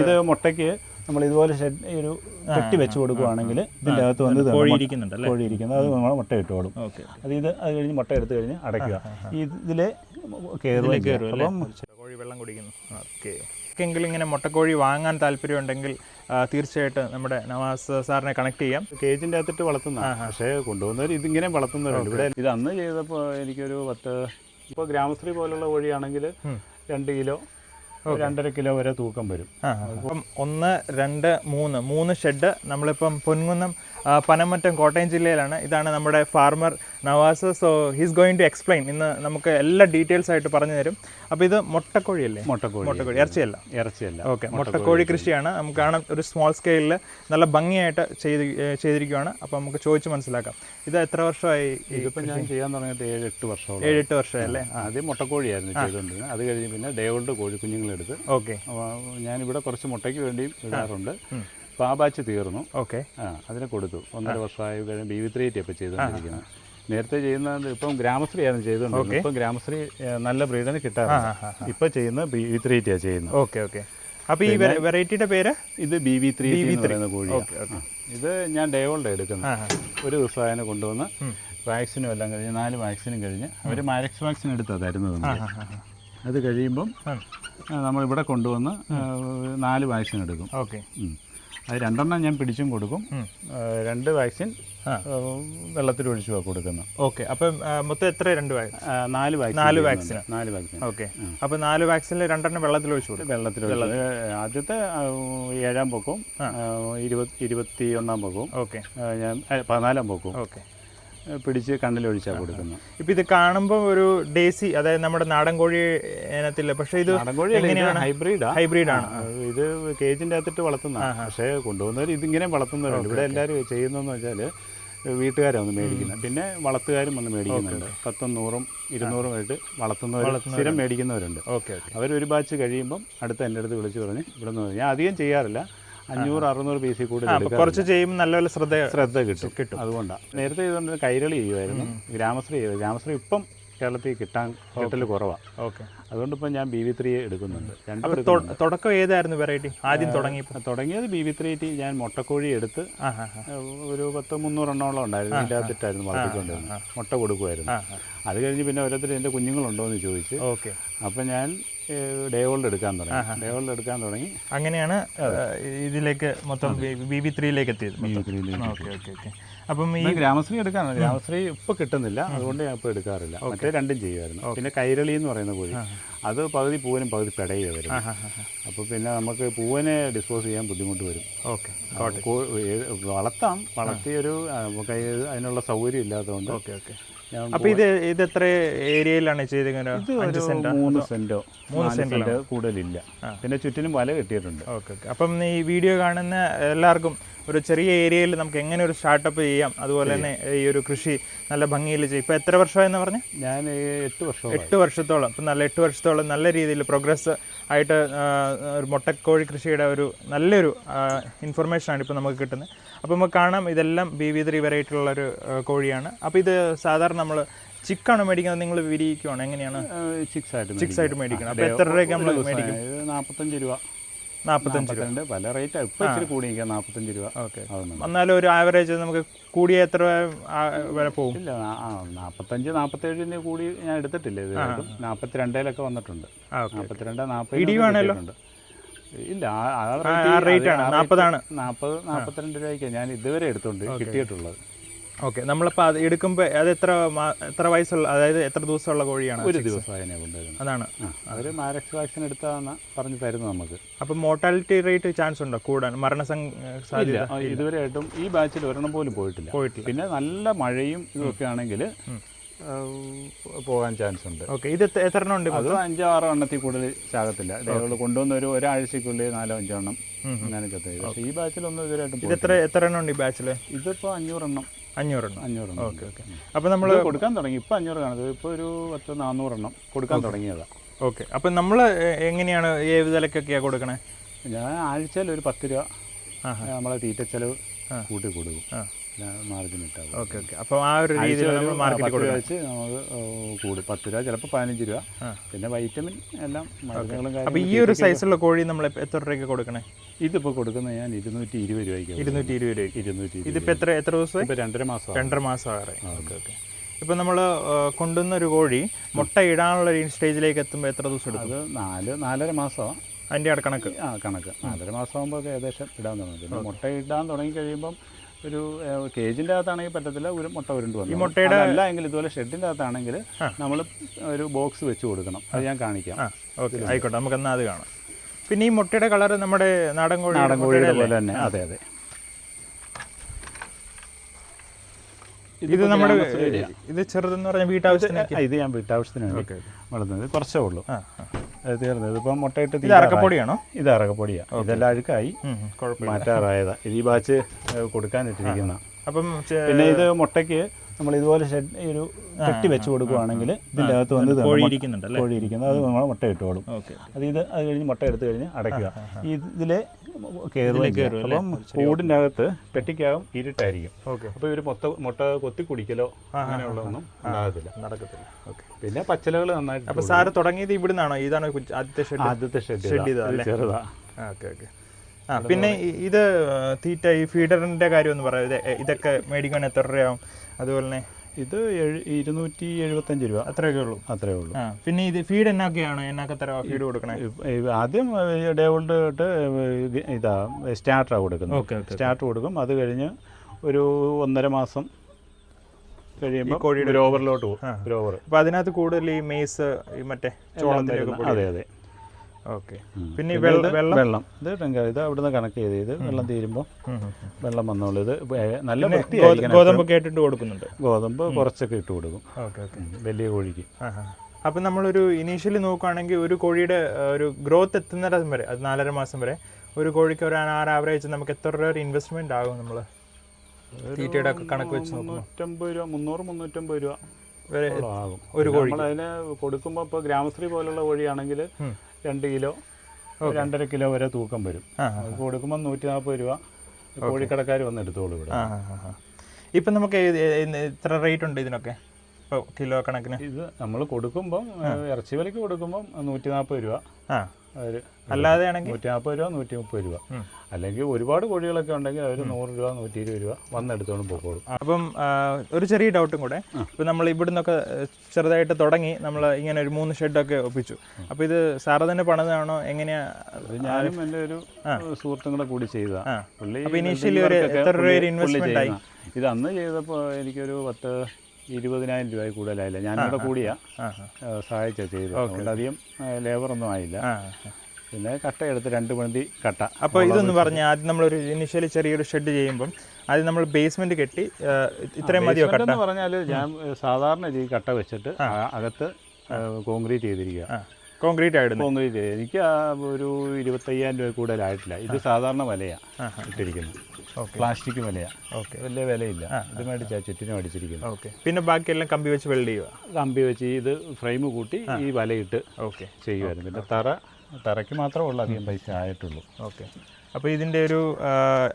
ഇത് മുട്ടയ്ക്ക് നമ്മൾ ഇതുപോലെ ഷെഡ് ഒരു കെട്ടി വെച്ച് കൊടുക്കുവാണെങ്കിൽ ഇതിന്റെ അകത്ത് വന്ന് കോഴി ഇരിക്കുന്നത് അത് നമ്മൾ മുട്ട ഇട്ടോളും അത് ഇത് അത് കഴിഞ്ഞ് മുട്ട എടുത്തു കഴിഞ്ഞ് അടയ്ക്കുക. അപ്പം കോഴി വെള്ളം കുടിക്കുന്നു. ഓക്കെ. ഇങ്ങനെ മുട്ടക്കോഴി വാങ്ങാൻ താല്പര്യമുണ്ടെങ്കിൽ തീർച്ചയായിട്ടും നമ്മുടെ നവാസ് സാറിനെ കണക്ട് ചെയ്യാം. കേജിന്റെ അകത്തിട്ട് വളർത്തുന്ന പക്ഷേ കൊണ്ടുപോകുന്നവർ ഇതിങ്ങനെ വളർത്തുന്നവരുണ്ട്. ഇവിടെ ഇത് അന്ന് ചെയ്തപ്പോൾ എനിക്കൊരു പത്ത് ഇപ്പോൾ ഗ്രാമശ്രീ പോലുള്ള കോഴിയാണെങ്കിൽ രണ്ട് കിലോ രണ്ടര കിലോ വരെ തൂക്കം വരും. അപ്പം ഒന്ന് രണ്ട് മൂന്ന്. മൂന്ന് ഷെഡ് നമ്മളിപ്പം പൊൻകുന്നം പനമറ്റം കോട്ടയം ജില്ലയിലാണ്. ഇതാണ് നമ്മുടെ farmer Navas. So he's going to explain ഇന്ന് നമുക്ക് എല്ലാ ഡീറ്റെയിൽസ് ആയിട്ട് പറഞ്ഞു തരും. അപ്പോൾ ഇത് മുട്ടക്കോഴിയല്ലേ? മുട്ടക്കോഴി. മുട്ടക്കോഴി. ഇറച്ചിയല്ല? ഇറച്ചിയല്ല. ഓക്കെ മുട്ടക്കോഴി കൃഷിയാണ്. നമുക്ക് കാണാം ഒരു സ്മോൾ സ്കെയിലിൽ നല്ല ഭംഗിയായിട്ട് ചെയ്ത് ചെയ്തിരിക്കുകയാണ് അപ്പോൾ നമുക്ക് ചോദിച്ച് മനസ്സിലാക്കാം. ഇത് എത്ര വർഷമായി ഇതിപ്പോൾ ഞാൻ ചെയ്യാൻ തുടങ്ങിയിട്ട് ഏഴ് എട്ട് വർഷത്തോളം വർഷമായി അല്ലേ ആദ്യം മുട്ടക്കോഴിയായിരുന്നു ചെയ്തുകൊണ്ടിരുന്നത്. അത് കഴിഞ്ഞ് പിന്നെ ഡേ കോഴി കോഴി കുഞ്ഞുങ്ങളെടുത്ത് ഓക്കെ. ഞാനിവിടെ കുറച്ച് മുട്ടയ്ക്ക് വേണ്ടിയും ഇടാറുണ്ട്. അപ്പോൾ ആ ബാച്ച് തീർന്നു. ഓക്കെ. ആ അതിനെ കൊടുത്തു. ഒന്നര വർഷമായി കഴിഞ്ഞ് ബി വി ത്രീ ടി അപ്പോൾ ചെയ്തുകൊണ്ടിരിക്കുന്നത് നേരത്തെ ചെയ്യുന്നത് ഇപ്പം ഗ്രാമശ്രീയാണ് ചെയ്തുകൊണ്ടിരുന്നത്. ഇപ്പം ഗ്രാമശ്രീ നല്ല ബ്രീഡിന് കിട്ടാറുണ്ട് ഇപ്പം ചെയ്യുന്ന ബി വി ത്രീ ടിയാണ് ചെയ്യുന്നത്. Okay okay. അപ്പോൾ ഈ വെറൈറ്റിയുടെ പേര്? ഇത് ബി വി ത്രീ ബി എന്ന് ത്രീ കോഴി ഇത് ഞാൻ ഡേ ഓൾഡ് എടുക്കുന്നത് ഒരു ദിവസം അതിനെ കൊണ്ടുവന്ന് വാക്സിനും എല്ലാം കഴിഞ്ഞ് നാല് വാക്സിനും കഴിഞ്ഞ് അവർ മാരക്സ് വാക്സിൻ എടുത്താണ് തരുന്നത്. അത് കഴിയുമ്പം നമ്മളിവിടെ കൊണ്ടുവന്ന് നാല് വാക്സിൻ എടുക്കും. ഓക്കെ. അത് രണ്ടെണ്ണം ഞാൻ പിടിച്ചും കൊടുക്കും. രണ്ട് വാക്സിൻ വെള്ളത്തിൽ ഒഴിച്ചു കൊടുക്കുന്നത് ഓക്കെ. അപ്പം മൊത്തം എത്ര രണ്ട് വാക്സിൻ? നാല് വാക്സിൻ നാല് വാക്സിൻ നാല് വാക്സിൻ ഓക്കെ. അപ്പോൾ നാല് വാക്സിനിൽ രണ്ടെണ്ണം വെള്ളത്തിൽ ഒഴിച്ചു കൊടുക്കും. വെള്ളത്തിൽ ആദ്യത്തെ ഏഴാം പൊക്കവും ഇരുപത്തി ഇരുപത് ഇരുപത്തി ഒന്നാം പൊക്കവും ഓക്കെ ഞാൻ പതിനാലാം പൊക്കവും ഓക്കെ. പിടിച്ച് കണ്ണിലൊഴിച്ചാ കൊടുക്കുന്നു. ഇപ്പൊ ഇത് കാണുമ്പോൾ ഒരു ഡേസി അതായത് നമ്മുടെ നാടൻ കോഴി ഇനത്തില്ല പക്ഷേ ഇത് ഹൈബ്രിഡാ ഹൈബ്രിഡ് ആണ്. ഇത് കേജിന്റെ അകത്തിട്ട് വളർത്തുന്ന പക്ഷേ കൊണ്ടുപോകുന്നവർ ഇതിങ്ങനെ വളർത്തുന്നവരുണ്ട്. ഇവിടെ എല്ലാവരും ചെയ്യുന്നതെന്ന് വെച്ചാൽ വീട്ടുകാരാണ് വന്ന് മേടിക്കുന്നത് പിന്നെ വളർത്തുകാരും വന്ന് മേടിക്കുന്നുണ്ട്. പത്തും നൂറും ഇരുന്നൂറും ആയിട്ട് വളർത്തുന്നവർ സ്ഥിരം മേടിക്കുന്നവരുണ്ട്. അവർ ഒരു ബാച്ച് കഴിയുമ്പം അടുത്ത എന്റെ അടുത്ത് വിളിച്ച് പറഞ്ഞ് ഇവിടെ നിന്ന് ഞാൻ അധികം ചെയ്യാറില്ല. അഞ്ഞൂറ് അറുന്നൂറ് പീസിൽ കൂടുതൽ എടുക്കാം കുറച്ച് ചെയ്യുമ്പോൾ നല്ലപോലെ ശ്രദ്ധ ശ്രദ്ധ കിട്ടും. കിട്ടും. അതുകൊണ്ടാണ് നേരത്തെ ഇതുകൊണ്ട് കൈരളി ചെയ്യുമായിരുന്നു ഗ്രാമശ്രീ ചെയ്യുമായിരുന്നു ഗ്രാമശ്രീ ഇപ്പം കേരളത്തിൽ കിട്ടാൻ കിട്ടൽ കുറവാണ് ഓക്കെ. അതുകൊണ്ട് ഇപ്പം ഞാൻ ബി വി ത്രീ എടുക്കുന്നുണ്ട്. തുടക്കം ഏതായിരുന്നു വെറൈറ്റി ആദ്യം തുടങ്ങി തുടങ്ങിയത് ബി വി ത്രീ ടി ഞാൻ മുട്ടക്കോഴി എടുത്ത് ഒരു പത്ത് മുന്നൂറെണ്ണോളം ഉണ്ടായിരുന്നു. ഇല്ലാത്തിട്ടായിരുന്നു അകത്തിട്ടായിരുന്നു വളർത്തിക്കൊണ്ടിരുന്നത്. മുട്ട കൊടുക്കുമായിരുന്നു അത് കഴിഞ്ഞ് പിന്നെ ഓരോരുത്തർ എന്റെ കുഞ്ഞുങ്ങളുണ്ടോ എന്ന് ചോദിച്ച് ഓക്കെ. അപ്പം ഞാൻ ഡേ ഓൾഡ് എടുക്കാൻ തുടങ്ങി. ഡേ ഓൾഡ് എടുക്കാൻ തുടങ്ങി. അങ്ങനെയാണ് ഇതിലേക്ക് മൊത്തം ബി ബി ത്രീയിലേക്ക് എത്തിയത് ഓക്കെ ഓക്കെ ഓക്കെ. അപ്പം ഈ ഗ്രാമശ്രീ എടുക്കാൻ ഗ്രാമശ്രീ ഇപ്പൊ കിട്ടുന്നില്ല. അതുകൊണ്ട് ഞാൻ ഇപ്പോൾ എടുക്കാറില്ല. മറ്റേ രണ്ടും ചെയ്യുമായിരുന്നു. പിന്നെ കൈരളി എന്ന് പറയുന്ന കോഴി. അത് പകുതി പൂവനും പകുതി പെടയുക വരും. അപ്പോൾ പിന്നെ നമുക്ക് പൂവനെ ഡിസ്പോസ് ചെയ്യാൻ ബുദ്ധിമുട്ട് വരും. ഓക്കെ വളർത്താം. വളർത്തിയൊരു നമുക്ക് അതിനുള്ള സൗകര്യം ഇല്ലാത്തതുകൊണ്ട് ഓക്കെ ഓക്കെ. അപ്പോൾ ഇത് ഇത് എത്ര ഏരിയയിലാണ് ഇത് ഒരു മൂന്ന് സെന്റോ. മൂന്ന് സെന്റ് കൂടുതലില്ല. പിന്നെ ചുറ്റിനും വല കെട്ടിയിട്ടുണ്ട്. Okay okay. അപ്പം ഈ വീഡിയോ കാണുന്ന എല്ലാവർക്കും ഒരു ചെറിയ ഏരിയയിൽ നമുക്ക് എങ്ങനെ ഒരു സ്റ്റാർട്ടപ്പ് ചെയ്യാം? അതുപോലെ തന്നെ ഈ ഒരു കൃഷി നല്ല ഭംഗിയിൽ ചെയ്യും ഇപ്പോൾ എത്ര വർഷമായെന്ന് പറഞ്ഞു? ഞാൻ എട്ട് വർഷം എട്ട് വർഷത്തോളം. ഇപ്പം നല്ല എട്ട് വർഷത്തോളം നല്ല രീതിയിൽ പ്രോഗ്രസ് ആയിട്ട് ഒരു മുട്ടക്കോഴി കൃഷിയുടെ ഒരു നല്ലൊരു ഇൻഫർമേഷനാണ് ഇപ്പോൾ നമുക്ക് കിട്ടുന്നത്. അപ്പോൾ നമുക്ക് കാണാം ഇതെല്ലാം ബി വി ത്രീ വെറൈറ്റി ഉള്ളൊരു കോഴിയാണ്. അപ്പോൾ ഇത് സാധാരണ നമ്മൾ ചിക്കാണ് മേടിക്കുന്നത്? നിങ്ങൾ വിരിയിക്കുവാണ്? എങ്ങനെയാണ്? ചിക്സ് ആയിട്ട് ചിക്സ് ആയിട്ട് മേടിക്കണം അപ്പോൾ എത്ര രൂപയ്ക്ക് നമ്മൾ മേടിക്കും? നാൽപ്പത്തഞ്ച് രൂപ. നാൽപ്പത്തഞ്ച് രൂപ. പല റേറ്റ് ഇപ്പം ഇച്ചിരി കൂടി നിൽക്കാം നാൽപ്പത്തഞ്ച് രൂപ. ഓക്കെ. എന്നാലും ഒരു ആവറേജ് നമുക്ക് കൂടിയ എത്ര വരെ പോകും? ഇല്ല നാൽപ്പത്തഞ്ച് നാൽപ്പത്തേഴിന് കൂടി ഞാൻ എടുത്തിട്ടില്ല ഇത് നാൽപ്പത്തിരണ്ടിലൊക്കെ വന്നിട്ടുണ്ട്. നാൽപ്പത്തിരണ്ട് നാൽപ്പത് ഇടിവാണല്ലോ? ഇല്ല ആ- റേറ്റ് ആണ്. നാൽപ്പതാണ് നാൽപ്പത് നാൽപ്പത്തിരണ്ട് രൂപയ്ക്ക് ഞാൻ ഇതുവരെ എടുത്തുണ്ട് കിട്ടിയിട്ടുള്ളത്. ഓക്കെ നമ്മളിപ്പോൾ അത് എടുക്കുമ്പോൾ അത് എത്ര എത്ര വയസ്സുള്ള അതായത് എത്ര ദിവസമുള്ള കോഴിയാണ് ഒരു ദിവസം അതിനെ കൊണ്ടുവരുന്നത്. അതാണ്. അവർ മാരക്സ് വാക്സിൻ എടുത്താന്ന് പറഞ്ഞു തരുന്നു നമുക്ക്. അപ്പോൾ മോർട്ടാലിറ്റി റേറ്റ് ചാൻസ് ഉണ്ടോ? കൂടാൻ മരണസം സാധ്യത ആ, ഇതുവരെ ആയിട്ടും ഈ ബാച്ചിൽ ഒരെണ്ണം പോലും പോയിട്ടില്ല. പോയിട്ടില്ല. പിന്നെ നല്ല മഴയും ഇതൊക്കെ ആണെങ്കിൽ പോകാൻ ചാൻസ് ഉണ്ട്. ഓക്കെ ഇത് എത്ര- എണ്ണം ഉണ്ട് അത് അഞ്ചോ ആറോ എണ്ണത്തിൽ കൂടുതൽ ചാകത്തില്ല. ഡേകൾ കൊണ്ടുവന്ന ഒരു ഒരാഴ്ചക്കുള്ളിൽ നാലോ അഞ്ചോ എണ്ണം അങ്ങനെ ചത്തത് പക്ഷേ ഈ ബാച്ചിലൊന്നും ഇതുവരെയായിട്ടും ഇത് എത്ര എത്ര എണ്ണം ഉണ്ട് ഈ ബാച്ചിൽ ഇതിപ്പോൾ അഞ്ഞൂറെണ്ണം. അഞ്ഞൂറെണ്ണം. അഞ്ഞൂറെണ്ണം. Okay okay. അപ്പോൾ നമ്മൾ കൊടുക്കാൻ തുടങ്ങി. ഇപ്പോൾ അഞ്ഞൂറ് കാണുന്നത്. ഇപ്പോൾ ഒരു പത്ത് നാനൂറെണ്ണം കൊടുക്കാൻ തുടങ്ങിയതാണ് ഓക്കെ. അപ്പം നമ്മൾ എങ്ങനെയാണ് ഏത് വിലക്കൊക്കെയാണ് കൊടുക്കണേ? ഞാൻ ആഴ്ചയിൽ ഒരു പത്ത് രൂപ. നമ്മളെ തീറ്റച്ചെലവ് കൂട്ടി കൊടുക്കും. മാർജിൻ ഇട്ടാൽ ഓക്കെ ഓക്കെ. അപ്പോൾ ആ ഒരു രീതിയിൽ നമ്മൾ മാർക്കറ്റിൽ കൊടുക്കുക വെച്ച് നമുക്ക് കൂടും. പത്ത് രൂപ ചിലപ്പോൾ പതിനഞ്ച് രൂപ. പിന്നെ വൈറ്റമിൻ എല്ലാം മരുന്നുകളും അപ്പോൾ ഈ ഒരു സൈസുള്ള കോഴി നമ്മൾ എത്ര രൂപയ്ക്ക് കൊടുക്കണേ? ഇതിപ്പോൾ കൊടുക്കുന്നത് ഞാൻ ഇരുന്നൂറ്റി ഇരുപത് രൂപയ്ക്ക് ഇരുന്നൂറ്റി ഇരുപത് രൂപയ്ക്ക്. ഇരുന്നൂറ്റി ഇതിപ്പോൾ എത്ര എത്ര ദിവസം? ഇപ്പോൾ രണ്ടര മാസം രണ്ടര മാസം ആറ് ഓക്കെ ഓക്കെ. ഇപ്പം നമ്മൾ കൊണ്ടുവന്ന ഒരു കോഴി മുട്ട ഇടാനുള്ള ഒരു സ്റ്റേജിലേക്ക് എത്തുമ്പോൾ എത്ര ദിവസം എടുക്കും? അത് നാല് നാലര മാസമാണ്. അതിന്റെ കണക്ക് ആ കണക്ക്. നാലര മാസം ആകുമ്പോൾ ഏകദേശം ഇടാൻ തുടങ്ങും. പിന്നെ മുട്ട ഇടാൻ തുടങ്ങി കഴിയുമ്പം ഒരു കേജിന്റെ അകത്താണെങ്കിൽ പറ്റത്തില്ല ഒരു മുട്ട ഉരുണ്ട് വന്നു. മുട്ടയുടെ- അല്ല എങ്കിൽ ഇതുപോലെ ഷെഡിന്റെ അകത്താണെങ്കിൽ നമ്മൾ ഒരു ബോക്സ് വെച്ച് കൊടുക്കണം. അത് ഞാൻ കാണിക്കാം. ഓക്കെ ആയിക്കോട്ടെ നമുക്ക് എന്നാൽ അത് കാണാം. പിന്നെ ഈ മുട്ടയുടെ കളർ നമ്മുടെ നാടൻ കോഴി നാടൻ കോഴിയുടെ പോലെ തന്നെ. അതെ അതെ. ഇത് നമ്മുടെ ഇത് ചെറുതെന്ന് പറഞ്ഞാൽ വീട്ടാവശ്യത്തിന് ഇത് ഞാൻ വീട്ടാവശ്യത്തിന് വേണ്ടി വളർത്തുന്നത്. കുറച്ചേ ഉള്ളൂ. തീർന്നത് ഇതിപ്പം മുട്ടയിട്ട് ഇത് അറക്കപ്പൊടിയാണോ ഇത് അറക്കപ്പൊടിയാണ് ഇതെല്ലാം അഴുക്കായി മാറ്റാറായതാ. ഇത് ഈ ബാച്ച് കൊടുക്കാനിട്ടിരിക്കുന്ന അപ്പം പിന്നെ ഇത് മുട്ടയ്ക്ക് നമ്മൾ ഇതുപോലെ ഷെഡ് ഒരു കെട്ടി വെച്ച് കൊടുക്കുവാണെങ്കിൽ ഇതിന്റെ അകത്ത് വന്ന് കോഴിയിരിക്കുന്നുണ്ട് കോഴിയിരിക്കുന്നത് അത് നമ്മൾ മുട്ട ഇട്ടോളും അത് ഇത് അത് കഴിഞ്ഞ് മുട്ട എടുത്തു കഴിഞ്ഞ് അടയ്ക്കുക. ഇതിലെ അപ്പം കൂടിന്റെ അകത്ത് പെട്ടിക്കകം ഇരുട്ടായിരിക്കും. ഓക്കെ. അപ്പോൾ ഇവർ മൊത്ത മുട്ട കൊത്തി കുടിക്കലോ അങ്ങനെയുള്ളതൊന്നും ഉണ്ടാകത്തില്ല. നടക്കത്തില്ല. ഓക്കെ. പിന്നെ പച്ചലകൾ നന്നായിട്ട് അപ്പോൾ സാറ് തുടങ്ങിയത് ഇവിടുന്നാണോ? ഇതാണ് ആദ്യത്തെ ഷെഡ്? ആദ്യത്തെ ഷെഡ് ഷെഡ് ചെറുതാ. Okay okay. ആ പിന്നെ ഇത് തീറ്റ ഈ ഫീഡറിന്റെ കാര്യം ഒന്ന് പറയാം. ഇത് ഇതൊക്കെ മേടിക്കാൻ എത്ര രൂപയാവും? അതുപോലെ തന്നെ ഇത് ഇരുന്നൂറ്റി എഴുപത്തഞ്ച് രൂപ. അത്രയൊക്കെ ഉള്ളൂ. അത്രേ ഉള്ളൂ. പിന്നെ ഇത് ഫീഡ് എന്നൊക്കെയാണ്? എന്നൊക്കെ തരം ഫീഡ് കൊടുക്കണേ? ആദ്യം ഡേ തൊട്ട് ഇതാ സ്റ്റാർട്ടറാണ് കൊടുക്കുന്നത്. സ്റ്റാർട്ടർ കൊടുക്കും. അത് കഴിഞ്ഞ് ഒരു ഒന്നര മാസം കഴിയുമ്പോൾ കോഴിയുടെ- ഓവറിലോട്ട് പോകും ഓവർ അപ്പൊ അതിനകത്ത് കൂടുതൽ ഈ മെയ്സ് ഈ മറ്റേ ചോളത്തിന്റെ ഒക്കെ അതെ അതെ. ഓക്കെ. പിന്നെ വെള്ള- വെള്ളം? ഇത് ടെങ്ക ഇത് അവിടുന്ന് കണക്ട് ചെയ്ത് ഇത് വെള്ളം തീരുമ്പോൾ. വെള്ളം വന്നോളൂ. ഇത് നല്ല ഗോതമ്പൊക്കെ ഇട്ടിട്ട് കൊടുക്കുന്നുണ്ട്. ഗോതമ്പ് കുറച്ചൊക്കെ ഇട്ട് കൊടുക്കും. Okay okay. വലിയ കോഴിക്ക്. അപ്പം നമ്മളൊരു ഇനീഷ്യലി നോക്കുകയാണെങ്കിൽ ഒരു കോഴിയുടെ ഒരു ഗ്രോത്ത് എത്തുന്നിടം വരെ അത് നാലര മാസം വരെ ഒരു കോഴിക്ക് ഒരു ആറ് ആവറേജ് നമുക്ക് എത്ര രൂപ ഒരു ഇൻവെസ്റ്റ്മെന്റ് ആകും നമ്മൾ തീറ്റയുടെ ഒക്കെ കണക്ക് വെച്ച് മുന്നൂറ്റമ്പത് രൂപ മുന്നൂറ് മുന്നൂറ്റമ്പത് രൂപ വരെ ആകും. ഒരു കോഴി അതിന് കൊടുക്കുമ്പോൾ ഇപ്പോൾ ഗ്രാമശ്രീ പോലുള്ള കോഴിയാണെങ്കിൽ. രണ്ട് കിലോ രണ്ടര കിലോ വരെ തൂക്കം വരും. അത് കൊടുക്കുമ്പോൾ നൂറ്റി നാൽപ്പത് രൂപ കോഴിക്കടക്കാർ വന്ന് എടുത്തോളൂ ഇവിടെ. ഇപ്പം നമുക്ക് ഇത് ഇത് ഇത്ര റേറ്റ് ഉണ്ട് ഇതിനൊക്കെ? ഇപ്പോൾ കിലോ കണക്കിന്? ഇത് നമ്മൾ കൊടുക്കുമ്പം ഇറച്ചി വിലയ്ക്ക് കൊടുക്കുമ്പം നൂറ്റി നാൽപ്പത് രൂപ ആ ഒരു അല്ലാതെ ആണെങ്കിൽ? നൂറ്റി നാൽപ്പത് രൂപ നൂറ്റി മുപ്പത് രൂപ അല്ലെങ്കിൽ ഒരുപാട് കോഴികളൊക്കെ ഉണ്ടെങ്കിൽ അവർ നൂറ് രൂപ നൂറ്റി ഇരുപത് രൂപ വന്നെടുത്തോണ്ട് പോകും അപ്പം ഒരു ചെറിയ ഡൗട്ടും കൂടെ. ഇപ്പം നമ്മൾ ഇവിടുന്നൊക്കെ നിന്നൊക്കെ ചെറുതായിട്ട് തുടങ്ങി നമ്മൾ ഇങ്ങനെ ഒരു മൂന്ന് ഷെഡൊക്കെ ഒപ്പിച്ചു. അപ്പോൾ ഇത് സാറ് തന്നെ പണിതാണോ? എങ്ങനെയാ? ഞാനും എന്റെ ഒരു സുഹൃത്തും കൂടെ കൂടി ചെയ്തതാണ് ഇനീഷ്യലി ഒരു എത്ര രൂപ പുള്ളി ആയി? ഇത് അന്ന് ചെയ്തപ്പോൾ എനിക്കൊരു പത്ത് ഇരുപതിനായിരം രൂപയിൽ കൂടുതലായില്ല. ഞാനിവിടെ കൂടിയാ സഹായിച്ച ചെയ്തു അതുകൊണ്ട് അധികം ലേബറൊന്നും ആയില്ല. പിന്നെ കട്ട എടുത്ത് രണ്ട് മണി കട്ട. അപ്പോൾ ഇതൊന്ന് പറഞ്ഞാൽ ആദ്യം നമ്മളൊരു ഇനിഷ്യലി ചെറിയൊരു ഷെഡ് ചെയ്യുമ്പം ആദ്യം നമ്മൾ ബേസ്മെന്റ് കെട്ടി ഇത്രയും മതിയോ കട്ട? എന്ന് പറഞ്ഞാൽ ഞാൻ സാധാരണ രീതി കട്ട വെച്ചിട്ട് അകത്ത് കോൺക്രീറ്റ് ചെയ്തിരിക്കുക. കോൺക്രീറ്റ് ആയിരുന്നു കോൺക്രീറ്റ് എനിക്ക് ഒരു ഇരുപത്തയ്യായിരം രൂപ കൂടുതലായിട്ടില്ല. ഇത് സാധാരണ വിലയാണ് ഇട്ടിരിക്കുന്നത്. പ്ലാസ്റ്റിക് വിലയാണ് ഓക്കെ വലിയ വിലയില്ല. ഇത് മേടിച്ചാൽ ചുറ്റിനും അടിച്ചിരിക്കുന്നത് ഓക്കെ പിന്നെ ബാക്കിയെല്ലാം കമ്പി വെച്ച് വെൽഡ് ചെയ്യുക കമ്പി വെച്ച് ഇത് ഫ്രെയിം കൂട്ടി ഈ വലയിട്ട് ഓക്കെ ചെയ്യുമായിരുന്നു പിന്നെ തറ തറയ്ക്ക് മാത്രമേ ഉള്ളൂ അധികം പൈസ ആയിട്ടുള്ളൂ. ഓക്കെ അപ്പോൾ ഇതിന്റെ ഒരു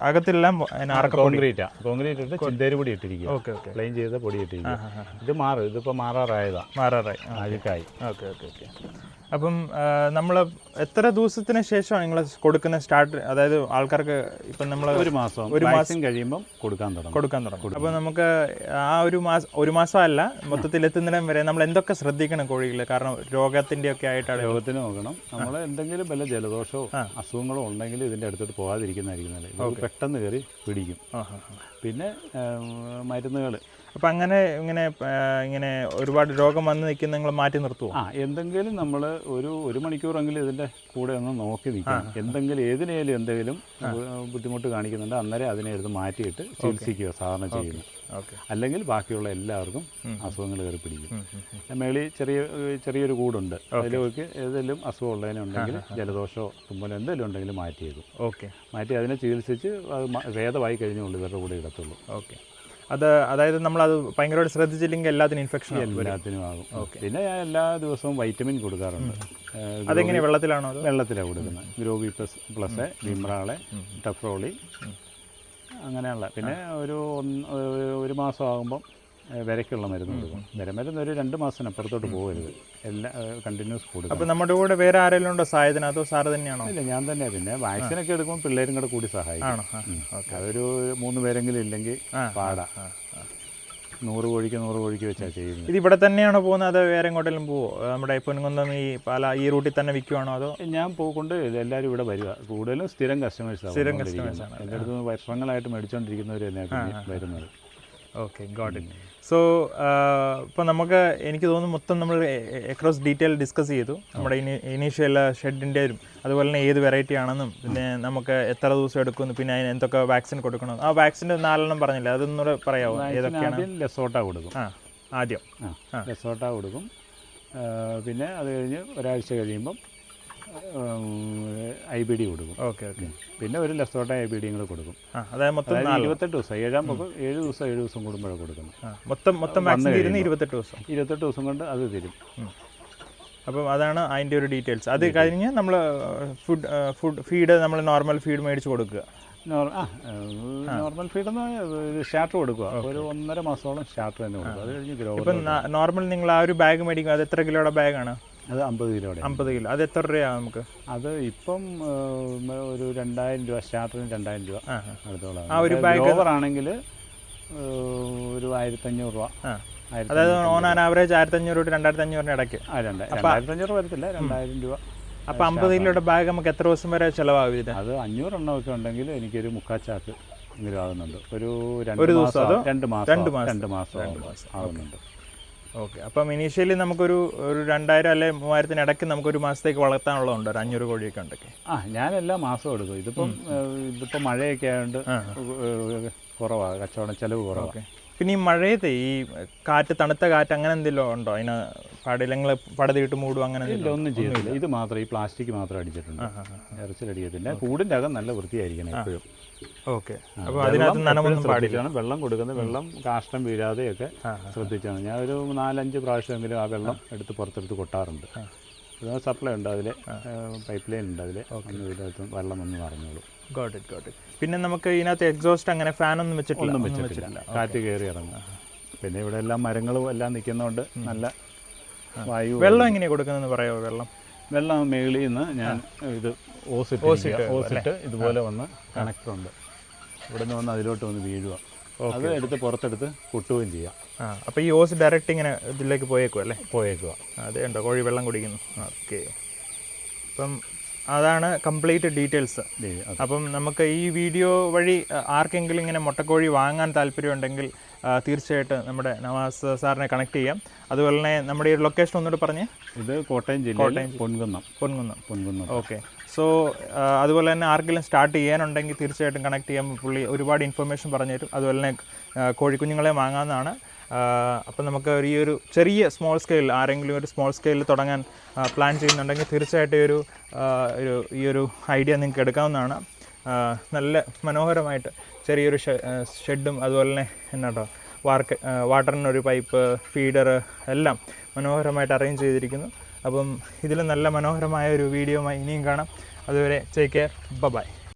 അകത്തെല്ലാം കോൺക്രീറ്റാണ് കോൺക്രീറ്റാ കോൺക്രീറ്റ് ഇട്ട് ചിന്തേരി പൊടി ഇട്ടിരിക്കുക ഓക്കെ ഓക്കെ പ്ലെയിൻ ചെയ്ത പൊടി ഇട്ടിരിക്കുക ഇത് മാറും ഇതിപ്പോൾ മാറാറായതാണ് മാറാറായി. അഴുക്കായി. ഓക്കെ ഓക്കെ ഓക്കെ അപ്പം നമ്മൾ എത്ര ദിവസത്തിന് ശേഷമാണ് നിങ്ങൾ കൊടുക്കുന്ന സ്റ്റാർട്ട് അതായത് ആൾക്കാർക്ക് ഇപ്പം നമ്മൾ ഒരു മാസം ഒരു മാസം കഴിയുമ്പോൾ കൊടുക്കാൻ തുടങ്ങും. കൊടുക്കാൻ തുടങ്ങും. അപ്പോൾ നമുക്ക് ആ ഒരു മാസം ഒരു മാസമല്ല മൊത്തത്തിൽ എത്തുന്നിടം വരെ നമ്മൾ എന്തൊക്കെ ശ്രദ്ധിക്കണം കോഴികൾ കാരണം രോഗത്തിന്റെ ഒക്കെ ആയിട്ടാണ്. രോഗത്തിന് നോക്കണം. നമ്മൾ എന്തെങ്കിലും വല്ല ജലദോഷമോ അസുഖങ്ങളോ ഉണ്ടെങ്കിൽ ഇതിന്റെ അടുത്തോട്ട് പോകാതിരിക്കുന്നതായിരിക്കും നല്ലത്. പെട്ടെന്ന് കയറി പിടിക്കും. പിന്നെ മരുന്നുകൾ അപ്പം അങ്ങനെ ഇങ്ങനെ ഇങ്ങനെ ഒരുപാട് രോഗം വന്ന് നിൽക്കുന്ന നിങ്ങൾ മാറ്റി നിർത്തുമോ ആ എന്തെങ്കിലും നമ്മൾ ഒരു ഒരു മണിക്കൂറെങ്കിലും ഇതിന്റെ കൂടെ ഒന്ന് നോക്കി നിൽക്കാം എന്തെങ്കിലും ഏതിനേലും എന്തെങ്കിലും ബുദ്ധിമുട്ട് കാണിക്കുന്നുണ്ട് അന്നേരം അതിനെ എടുത്ത് മാറ്റിയിട്ട് ചികിത്സിക്കുക സാധാരണ ചെയ്യുന്നു ഓക്കെ. അല്ലെങ്കിൽ ബാക്കിയുള്ള എല്ലാവർക്കും അസുഖങ്ങൾ കയറി പിടിക്കും. മേളിൽ ചെറിയ ചെറിയൊരു കൂടുണ്ട്. അതിലേക്ക് ഏതെങ്കിലും അസുഖം ഉള്ളതിനുണ്ടെങ്കിൽ ജലദോഷമോ തുമ്മലോ എന്തെങ്കിലും ഉണ്ടെങ്കിൽ മാറ്റിയേക്കും ഓക്കെ. മാറ്റി അതിനെ ചികിത്സിച്ച് അത് ഭേദമായി കഴിഞ്ഞുള്ളൂ ഇവരുടെ കൂടെ ഇടത്തുള്ളൂ. ഓക്കെ. അത് അതായത് നമ്മൾ അത് ഭയങ്കരമായിട്ട് ശ്രദ്ധിച്ചില്ലെങ്കിൽ എല്ലാത്തിനും ഇൻഫെക്ഷൻ എല്ലാത്തിനും ആകും. പിന്നെ ഞാൻ എല്ലാ ദിവസവും വൈറ്റമിൻ കൊടുക്കാറുണ്ട്. അതെങ്ങനെ വെള്ളത്തിലാണോ വെള്ളത്തിലാണ് കൊടുക്കുന്നത്. ഗ്രോവി പ്ലസ് പ്ലസ് വിമ്രാളെ ടഫ്രോളി അങ്ങനെയുള്ള. പിന്നെ ഒരു ഒരു- മാസം ആകുമ്പം വിരയ്ക്കുള്ള മരുന്ന് കൊടുക്കും വിരമരുന്ന് ഒരു രണ്ട് മാസത്തിന് അപ്പുറത്തോട്ട് പോകരുത്. എല്ലാ കണ്ടിന്യൂസ് കൊടുക്കും അപ്പോൾ നമ്മുടെ കൂടെ വേറെ ആരെങ്കിലും ഉണ്ടോ? സഹായത്തിന് അതോ സാറ് തന്നെയാണോ? ഇല്ല ഞാൻ തന്നെ പിന്നെ വാക്സിനൊക്കെ എടുക്കുമ്പോൾ പിള്ളേരും കൂടെ കൂടി സഹായിക്കും. അതൊരു മൂന്ന് പേരെങ്കിലും ഇല്ലെങ്കിൽ പാടാ. നൂറ് കോഴിക്ക് നൂറ് കോഴിക്ക് വെച്ചാൽ ചെയ്യുന്നത്. ഇത് ഇവിടെ തന്നെയാണോ പോകുന്നത് അതോ വേറെ എങ്ങോട്ടെങ്കിലും പോവോ? നമ്മുടെ പൊൻകുന്നം ഈ പാല ഈ റൂട്ടിൽ തന്നെ വിൽക്കുവാണോ അതോ? ഞാൻ പോകൊണ്ട് എല്ലാവരും ഇവിടെ വരിക. കൂടുതലും സ്ഥിരം കസ്റ്റമേഴ്സ് സ്ഥിരം കസ്റ്റമേഴ്സ് ആണ്. എല്ലായിടത്തും വർഷങ്ങളായിട്ട് മേടിച്ചുകൊണ്ടിരിക്കുന്നവർ തന്നെയാണ് വരുന്നത്. ഓക്കെ ഗോട്ട് ഇറ്റ് സോ ഇപ്പോൾ നമുക്ക് എനിക്ക് തോന്നുന്നു മൊത്തം നമ്മൾ അക്രോസ് ഡീറ്റെയിൽ ഡിസ്കസ് ചെയ്തു. നമ്മുടെ ഇനി ഇനീഷ്യൽ ഷെഡിന്റെയും അതുപോലെ തന്നെ ഏത് വെറൈറ്റി ആണെന്നും പിന്നെ നമുക്ക് എത്ര ദിവസം എടുക്കുന്നു പിന്നെ അതിന് എന്തൊക്കെ വാക്സിൻ കൊടുക്കണം. ആ വാക്സിന്റെ നാലെണ്ണം പറഞ്ഞില്ല? അതൊന്നുകൂടെ പറയാമോ ഏതൊക്കെയാണ്? ലെസോട്ടാ കൊടുക്കും. ആ ആദ്യം. ആ ലെസോട്ട കൊടുക്കും. പിന്നെ അത് കഴിഞ്ഞ് ഒരാഴ്ച കഴിയുമ്പം ഐ ബി ഡി കൊടുക്കും. Okay okay. പിന്നെ ഒരു ലെസോട്ട ഐ ബി ഡിയും കൂടെ കൊടുക്കും. അതായത് മൊത്തം ഇരുപത്തെട്ട് ദിവസം ഏഴാം ഏഴ് ദിവസം ഏഴ് ദിവസം കൂടുമ്പോഴാണ് കൊടുക്കുന്നത്. മൊത്തം മൊത്തം ഇരുപത്തെട്ട് ദിവസം. ഇരുപത്തെട്ട് ദിവസം കൊണ്ട് അത് തരും. അപ്പം അതാണ് അതിന്റെ ഒരു ഡീറ്റെയിൽസ്. അത് കഴിഞ്ഞ് നമ്മൾ ഫുഡ് ഫുഡ് ഫീഡ് നമ്മൾ നോർമൽ ഫീഡ് മേടിച്ച് കൊടുക്കുക. നോർമൽ ഫീഡ് സ്റ്റാർട്ടർ കൊടുക്കുക. ഒരു ഒന്നര മാസത്തോളം സ്റ്റാർട്ടർ തന്നെ കൊടുക്കുക. അത് കഴിഞ്ഞ് ഗ്രോ ഇപ്പം നോർമൽ നിങ്ങൾ ആ ഒരു ബാഗ് മേടിക്കും അത് എത്ര കിലോയുടെ ബാഗാണ് അത് അമ്പത് കിലോയുടെ അമ്പത് കിലോ. അത് എത്ര രൂപയാണ് നമുക്ക്? അത് ഇപ്പം ഒരു രണ്ടായിരം രൂപ സ്റ്റാർട്ടറിന് രണ്ടായിരം രൂപ. അടുത്തോളം ആ ഒരു ബാഗ് ആണെങ്കിൽ ഒരു ആയിരത്തഞ്ഞൂറ് രൂപ. അതായത് ഓൺ ആൻ ആവറേജ് ആയിരത്തി അഞ്ഞൂറ് രണ്ടായിരത്തഞ്ഞൂറിന് ഇടയ്ക്ക്. ആ രണ്ട് രണ്ടായിരത്തഞ്ഞൂറ് വരത്തില്ല രണ്ടായിരം രൂപ. അപ്പോൾ അമ്പത് കിലോയുടെ ബാഗ് നമുക്ക് എത്ര ദിവസം വരെ ചിലവാകും ഇത്? അത് അഞ്ഞൂറെണ്ണം ഒക്കെ ഉണ്ടെങ്കിൽ എനിക്കൊരു മുക്കാച്ചാക്ക് എങ്കിലും ആകുന്നുണ്ട് ഒരു രണ്ട് ഒരു ദിവസം രണ്ട് മാസം രണ്ട് മാസം. രണ്ട് മാസം ആകുന്നുണ്ട് ഓക്കെ. അപ്പം ഇനീഷ്യലി നമുക്കൊരു ഒരു രണ്ടായിരം അല്ലെ മൂവായിരത്തിന് ഇടയ്ക്ക് നമുക്കൊരു മാസത്തേക്ക് വളർത്താനുള്ളതുണ്ട്. ഒരു അഞ്ഞൂറ് കോഴിയൊക്കെ ഉണ്ടെങ്കിൽ. ആ ഞാൻ എല്ലാ മാസവും എടുക്കും. ഇതിപ്പം ഇതിപ്പോൾ ഇതിപ്പം മഴയൊക്കെ ആയതുകൊണ്ട് കുറവാണ് കച്ചവടം ചിലവ് കുറവാണ് ഓക്കെ. പിന്നെ ഈ മഴയത്തെ ഈ കാറ്റ് തണുത്ത കാറ്റ് അങ്ങനെ എന്തെങ്കിലും ഉണ്ടോ? അതിന് പടലങ്ങൾ പടതിയിട്ട് മൂടും അങ്ങനെ ഇല്ല ഒന്നും ചെയ്തില്ല ഇത് മാത്രം ഈ പ്ലാസ്റ്റിക് മാത്രം അടിച്ചിട്ടുണ്ട്. ഇറച്ചിലടിക്കത്തില്ല കൂടിന്റെ അകം നല്ല വൃത്തിയായിരിക്കണം എപ്പോഴും. ഓക്കെ. അപ്പോൾ അതിനകത്ത് നനവൊന്നും പാടില്ല. വെള്ളം കൊടുക്കുന്നത് വെള്ളം കാഷ്ടം വീഴാതെയൊക്കെ ശ്രദ്ധിച്ചാണ് ഞാൻ ഒരു നാലഞ്ച് പ്രാവശ്യമെങ്കിലും ആ വെള്ളം എടുത്ത് പുറത്തെടുത്ത് കൊട്ടാറുണ്ട്. സപ്ലൈ ഉണ്ട്. അതിൽ പൈപ്പ് ലൈൻ ഉണ്ട് അതിൽ ഇതിനകത്ത് വെള്ളം ഒന്നും പറഞ്ഞോളൂ ഗോട്ട് ഇറ്റ് ഗോട്ട് ഇറ്റ് പിന്നെ നമുക്ക് ഇതിനകത്ത് എക്സോസ്റ്റ് അങ്ങനെ ഫാനൊന്നും വെച്ചിട്ടില്ല. ഒന്നും വെച്ചിട്ടില്ല. കാറ്റ് കയറി ഇറങ്ങും. പിന്നെ ഇവിടെ എല്ലാം മരങ്ങളും എല്ലാം നിൽക്കുന്നതുകൊണ്ട് നല്ല വായു വെള്ളം എങ്ങനെയാണ് കൊടുക്കുന്നതെന്ന് പറയാമോ വെള്ളം? വെള്ളം മേളിൽ നിന്ന് ഞാൻ ഇത് ഓസിട്ട് ഓസിറ്റ് ഓസിട്ട് ഇതുപോലെ വന്ന് കണക്ടർ ഉണ്ട്. ഇവിടെ നിന്ന് വന്ന് അതിലോട്ട് വന്ന് വീഴുക. അത് എടുത്ത് പുറത്തെടുത്ത് കുട്ടുകയും ചെയ്യാം. ആ അപ്പോൾ ഈ ഓസ് ഡയറക്റ്റ് ഇങ്ങനെ ഇതിലേക്ക് പോയേക്കും അല്ലേ? പോയേക്കുക അതെ ഉണ്ടോ? കോഴി വെള്ളം കുടിക്കുന്നു. ഓക്കെ. അപ്പം അതാണ് കംപ്ലീറ്റ് ഡീറ്റെയിൽസ് അപ്പം നമുക്ക് ഈ വീഡിയോ വഴി ആർക്കെങ്കിലും ഇങ്ങനെ മുട്ടക്കോഴി വാങ്ങാൻ താല്പര്യമുണ്ടെങ്കിൽ തീർച്ചയായിട്ടും നമ്മുടെ നവാസ് സാറിനെ കണക്ട് ചെയ്യാം. അതുപോലെ തന്നെ നമ്മുടെ ഈ ലൊക്കേഷൻ ഒന്നുകൂടെ പറഞ്ഞേ? ഇത് കോട്ടയം ജില്ല കോട്ടയം പൊൻകുന്നം. പൊൻകുന്നം. പൊൻകുന്നം. ഓക്കെ. സോ അതുപോലെ തന്നെ ആർക്കെങ്കിലും സ്റ്റാർട്ട് ചെയ്യാനുണ്ടെങ്കിൽ തീർച്ചയായിട്ടും കണക്ട് ചെയ്യാൻ പുള്ളി ഒരുപാട് ഇൻഫർമേഷൻ പറഞ്ഞു തരും. അതുപോലെ തന്നെ കോഴിക്കുഞ്ഞുങ്ങളെ വാങ്ങാമെന്നാണ് അപ്പം നമുക്ക് ഒരു ഈ ഒരു ചെറിയ സ്മോൾ സ്കെയിൽ ആരെങ്കിലും ഒരു സ്മോൾ സ്കെയിലിൽ തുടങ്ങാൻ പ്ലാൻ ചെയ്യുന്നുണ്ടെങ്കിൽ തീർച്ചയായിട്ടും ഈ ഒരു ഒരു ഈ ഒരു ഐഡിയ നിങ്ങൾക്ക് എടുക്കാവുന്നതാണ്. നല്ല മനോഹരമായിട്ട് ചെറിയൊരു ഷെഡും അതുപോലെ തന്നെ എന്നാട്ടോ വാർക്ക് വാട്ടറിനൊരു പൈപ്പ് ഫീഡർ എല്ലാം മനോഹരമായിട്ട് അറേഞ്ച് ചെയ്തിരിക്കുന്നു. അപ്പം ഇതിൽ നല്ല മനോഹരമായ ഒരു വീഡിയോ ഇനിയും കാണാം. അതുവരെ ടേക്ക് കെയർ ബൈ